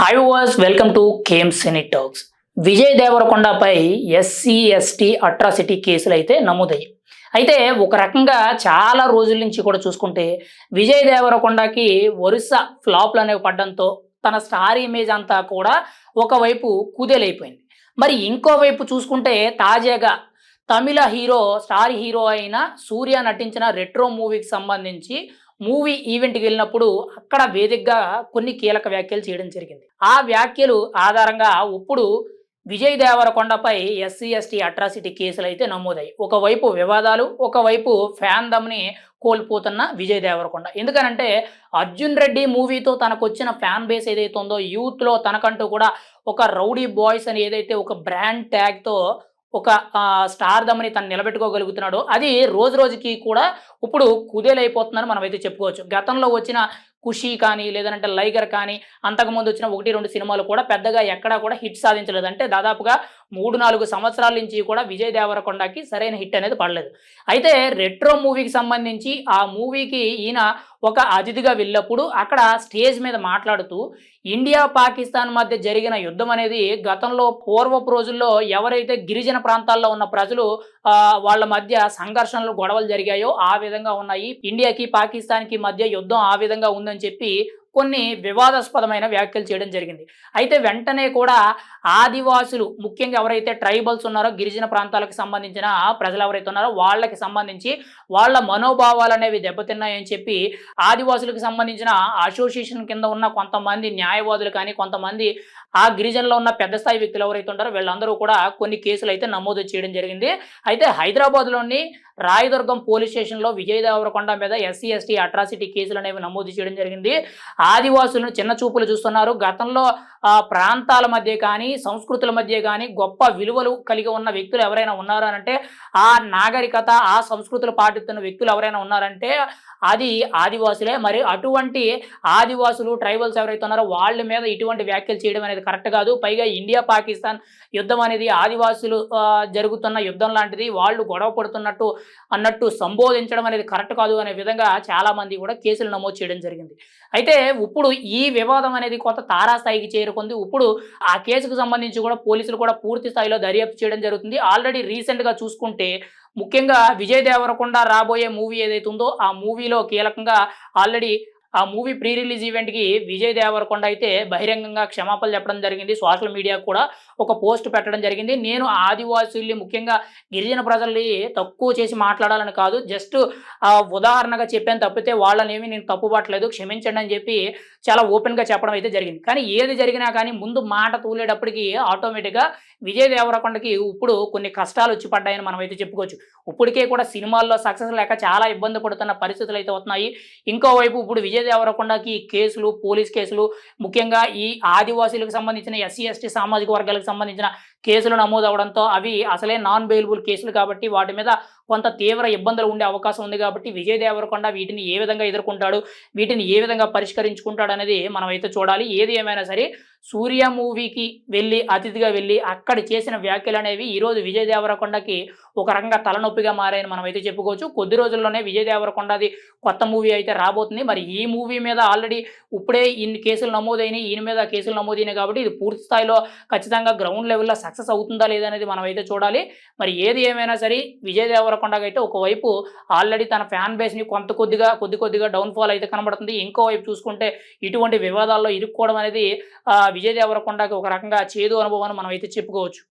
Hi వాస్ welcome to కేమ్ సెనీ టాక్స్ విజయ్ దేవరకొండపై ఎస్సీ ఎస్టీ అట్రాసిటీ కేసులు అయితే నమోదయ్యాయి. అయితే ఒక రకంగా చాలా రోజుల నుంచి కూడా చూసుకుంటే విజయ్ దేవరకొండకి వరుస ఫ్లాప్లు అనేవి పడడంతో తన స్టార్ ఇమేజ్ అంతా కూడా ఒకవైపు కుదేలైపోయింది. మరి ఇంకోవైపు చూసుకుంటే తాజాగా తమిళ హీరో స్టార్ హీరో అయిన సూర్య నటించిన రెట్రో మూవీకి సంబంధించి మూవీ ఈవెంట్కి వెళ్ళినప్పుడు అక్కడ వేదికగా కొన్ని కీలక వ్యాఖ్యలు చేయడం జరిగింది. ఆ వ్యాఖ్యలు ఆధారంగా ఇప్పుడు విజయ్ దేవరకొండపై ఎస్సీ ఎస్టీ అట్రాసిటీ కేసులు అయితే నమోదాయి ఒకవైపు వివాదాలు ఒకవైపు ఫ్యాన్దమ్ని కోల్పోతున్న విజయ్ దేవరకొండ. ఎందుకనంటే అర్జున్ రెడ్డి మూవీతో తనకు వచ్చిన ఫ్యాన్ బేస్ ఏదైతే ఉందో యూత్లో తనకంటూ కూడా ఒక రౌడీ బాయ్స్ అని ఏదైతే ఒక బ్రాండ్ ట్యాగ్తో ఒక స్టార్ దమ్ని తను నిలబెట్టుకోగలుగుతున్నాడో అది రోజు రోజుకి కూడా ఇప్పుడు కుదేలైపోతుందని మనమైతే చెప్పుకోవచ్చు. గతంలో వచ్చిన ఖుషి కానీ లేదంటే లైగర్ కానీ అంతకుముందు వచ్చిన ఒకటి రెండు సినిమాలు కూడా పెద్దగా ఎక్కడా కూడా హిట్ సాధించలేదు. అంటే దాదాపుగా మూడు నాలుగు సంవత్సరాల నుంచి కూడా విజయ్ దేవరకొండకి సరైన హిట్ అనేది పడలేదు. అయితే రెట్రో మూవీకి సంబంధించి ఆ మూవీకి ఈయన ఒక అతిథిగా వెళ్ళినప్పుడు అక్కడ స్టేజ్ మీద మాట్లాడుతూ ఇండియా పాకిస్తాన్ మధ్య జరిగిన యుద్ధం అనేది గతంలో పూర్వపు రోజుల్లో ఎవరైతే గిరిజన ప్రాంతాల్లో ఉన్న ప్రజలు వాళ్ళ మధ్య సంఘర్షణలు గొడవలు జరిగాయో ఆ విధంగా ఉన్నాయి. ఇండియాకి పాకిస్తాన్కి మధ్య యుద్ధం ఆ విధంగా ఉందని చెప్పి కొన్ని వివాదాస్పదమైన వ్యాఖ్యలు చేయడం జరిగింది. అయితే వెంటనే కూడా ఆదివాసులు ముఖ్యంగా ఎవరైతే ట్రైబల్స్ ఉన్నారో గిరిజన ప్రాంతాలకు సంబంధించిన ప్రజలు ఎవరైతే ఉన్నారో వాళ్ళకి సంబంధించి వాళ్ళ మనోభావాలు అనేవి దెబ్బతిన్నాయని చెప్పి ఆదివాసులకు సంబంధించిన అసోసియేషన్ కింద ఉన్న కొంతమంది న్యాయవాదులు కానీ కొంతమంది ఆ గిరిజనలో ఉన్న పెద్ద స్థాయి వ్యక్తులు ఎవరైతే ఉంటారో వీళ్ళందరూ కూడా కొన్ని కేసులు అయితే నమోదు చేయడం జరిగింది. అయితే హైదరాబాద్లోని రాయదుర్గం పోలీస్ స్టేషన్లో విజయ్ దేవరకొండ మీద ఎస్సీ ఎస్టీ అట్రాసిటీ కేసులు అనేవి నమోదు చేయడం జరిగింది. ఆదివాసులను చిన్న చూపులు చూస్తున్నారు. గతంలో ప్రాంతాల మధ్య కానీ సంస్కృతుల మధ్య కానీ గొప్ప విలువలు కలిగి ఉన్న వ్యక్తులు ఎవరైనా ఉన్నారు అంటే ఆ నాగరికత ఆ సంస్కృతులు పాటిస్తున్న వ్యక్తులు ఎవరైనా ఉన్నారంటే అది ఆదివాసులే. మరి అటువంటి ఆదివాసులు ట్రైబల్స్ ఎవరైతే ఉన్నారో వాళ్ళ మీద ఇటువంటి వ్యాఖ్యలు చేయడం అనేది కరెక్ట్ కాదు. పైగా ఇండియా పాకిస్తాన్ యుద్ధం అనేది ఆదివాసులు జరుగుతున్న యుద్ధం లాంటిది. వాళ్ళు గొడవ పడుతున్నట్టు అన్నట్టు సంబోధించడం అనేది కరెక్ట్ కాదు అనే విధంగా చాలామంది కూడా కేసులు నమోదు చేయడం జరిగింది. అయితే ఇప్పుడు ఈ వివాదం అనేది కొత్త తారాస్థాయికి చేరుకుంది ఇప్పుడు ఆ కేసుకు సంబంధించి కూడా పోలీసులు కూడా పూర్తి స్థాయిలో దర్యాప్తు చేయడం జరుగుతుంది. ఆల్రెడీ రీసెంట్గా చూసుకుంటే ముఖ్యంగా విజయ్ దేవరకొండ రాబోయే మూవీ ఏదైతే ఉందో ఆ మూవీలో కీలకంగా ఆల్రెడీ ఆ మూవీ ప్రీ రిలీజ్ ఈవెంట్కి విజయ్ దేవరకొండ అయితే బహిరంగంగా క్షమాపణలు చెప్పడం జరిగింది. సోషల్ మీడియా కూడా ఒక పోస్ట్ పెట్టడం జరిగింది. నేను ఆదివాసుల్ని ముఖ్యంగా గిరిజన ప్రజల్ని తక్కువ చేసి మాట్లాడాలని కాదు జస్ట్ ఉదాహరణగా చెప్పాను తప్పితే వాళ్ళనేమి నేను తప్పుపట్టలేదు క్షమించండి అని చెప్పి చాలా ఓపెన్గా చెప్పడం అయితే జరిగింది. కానీ ఏది జరిగినా కానీ ముందు మాట తూలేటప్పటికి ఆటోమేటిక్గా విజయ్ దేవరకొండకి ఇప్పుడు కొన్ని కష్టాలు వచ్చి పడ్డాయని మనం అయితే చెప్పుకోవచ్చు. ఇప్పటికే కూడా సినిమాల్లో సక్సెస్ లేక చాలా ఇబ్బంది పడుతున్న పరిస్థితులు అయితే వస్తున్నాయి. ఇంకోవైపు ఇప్పుడు విజయ్ దేవరకొండకి కేసులు పోలీస్ కేసులు ముఖ్యంగా ఈ ఆదివాసీలకు సంబంధించిన ఎస్సీ ఎస్టీ సామాజిక వర్గాలకు సంబంధించిన కేసులు నమోదు అవడంతో అవి అసలే నాన్ బెయిలబుల్ కేసులు కాబట్టి వాటి మీద కొంత తీవ్ర ఇబ్బందులు ఉండే అవకాశం ఉంది కాబట్టి విజయ్ దేవరకొండ వీటిని ఏ విధంగా ఎదుర్కొంటాడు వీటిని ఏ విధంగా పరిష్కరించుకుంటాడు అనేది మనం అయితే చూడాలి. ఏది ఏమైనా సరే సూర్య మూవీకి వెళ్ళి అతిథిగా వెళ్ళి అక్కడ చేసిన వ్యాఖ్యలు అనేవి ఈరోజు విజయ్ దేవరకొండకి ఒక రకంగా తలనొప్పిగా మారాయని మనం అయితే చెప్పుకోవచ్చు. కొద్ది రోజుల్లోనే విజయ్ దేవరకొండది కొత్త మూవీ అయితే రాబోతుంది. మరి ఈ మూవీ మీద ఆల్రెడీ ఇప్పుడే ఇన్ని కేసులు నమోదైనాయి. ఈయన మీద కేసులు నమోదైనాయి కాబట్టి ఇది పూర్తి స్థాయిలో ఖచ్చితంగా గ్రౌండ్ లెవెల్లో సక్సెస్ అవుతుందా లేదా అనేది మనం అయితే చూడాలి. మరి ఏది ఏమైనా సరే విజయ్ దేవరకొండకి అయితే ఒకవైపు ఆల్రెడీ తన ఫ్యాన్ బేస్ని కొంత కొద్దిగా కొద్ది కొద్దిగా డౌన్ఫాల్ అయితే కనబడుతుంది. ఇంకో వైపు చూసుకుంటే ఇటువంటి వివాదాల్లో ఇరుక్కోవడం అనేది విజయ్ దేవరకొండకి ఒక రకంగా చేదు అనుభవం మనం అయితే చెప్పుకోవచ్చు.